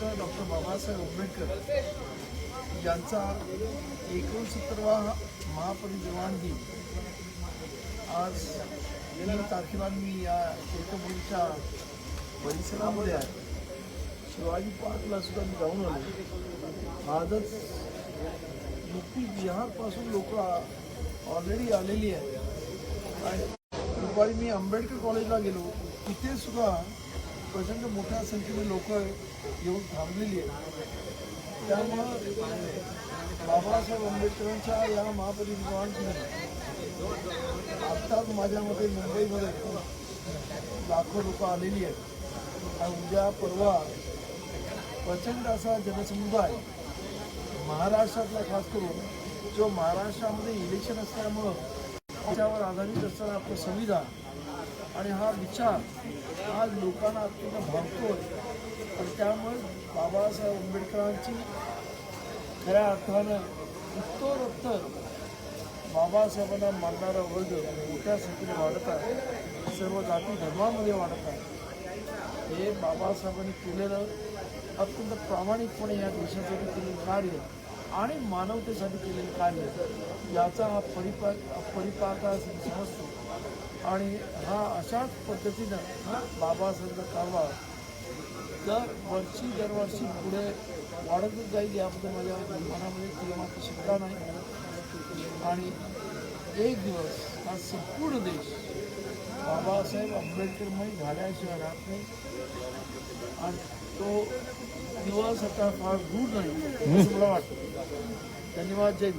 राष्ट्रसंत डॉक्टर बाबासाहेब आंबेडकर यांचा एकोणसत्तरवा महापरिनिर्वाण दिन. आज गेल्या तारखेला मी या चैत्यभूमीच्या परिसरामध्ये आहे. शिवाजी पार्कला सुद्धा मी जाऊन आलो. आजच नुकतीच बिहारपासून लोक ऑलरेडी आलेली आहेत. आणि दुपारी मी आंबेडकर कॉलेजला गेलो. तिथे सुद्धा प्रचंड मोठ्या संख्येने लोक येऊन थांबलेली आहेत. त्यामुळं बाबासाहेब आंबेडकरांच्या या महापरिनिर्वाण आत्ताच माझ्या मते मुंबईमध्ये लाखो लोक आलेली आहेत. आणि उद्या परवा प्रचंड असा जनसमुदाय महाराष्ट्रातला खास करून जो महाराष्ट्रामध्ये इलेक्शन असल्यामुळं त्याच्यावर आधारित असणारा आपलं संविधान आणि हा विचार आज लोकांना अत्यंत भावतोय. आणि त्यामुळे बाबासाहेब आंबेडकरांची खऱ्या अर्थानं उत्तरोत्तर बाबासाहेबांना मानणारा वर्ग मोठ्या संख्येने वाढत आहे. सर्व जाती धर्मामध्ये वाढत आहे. हे बाबासाहेबांनी केलेलं अत्यंत प्रामाणिकपणे या देशासाठी केलेलं कार्य आणि मानवतेसाठी केलेलं कार्य. याचा हा परिपा परिपाका समजतो आणि हा अशाच पद्धतीनं बाबासाहेबांचा कारभार दर वर्षी दरवर्षी पुढे वाढतच जाईल याबद्दल माझ्या मनामध्ये किंवा शंका नाही. आणि एक दिवस हा संपूर्ण देश बाबासाहेब आंबेडकरमय झाल्याशिवाय राहत नाही. आणि तो दिवाळसरकार फार दूर नाही असं मला वाटतं. धन्यवाद जय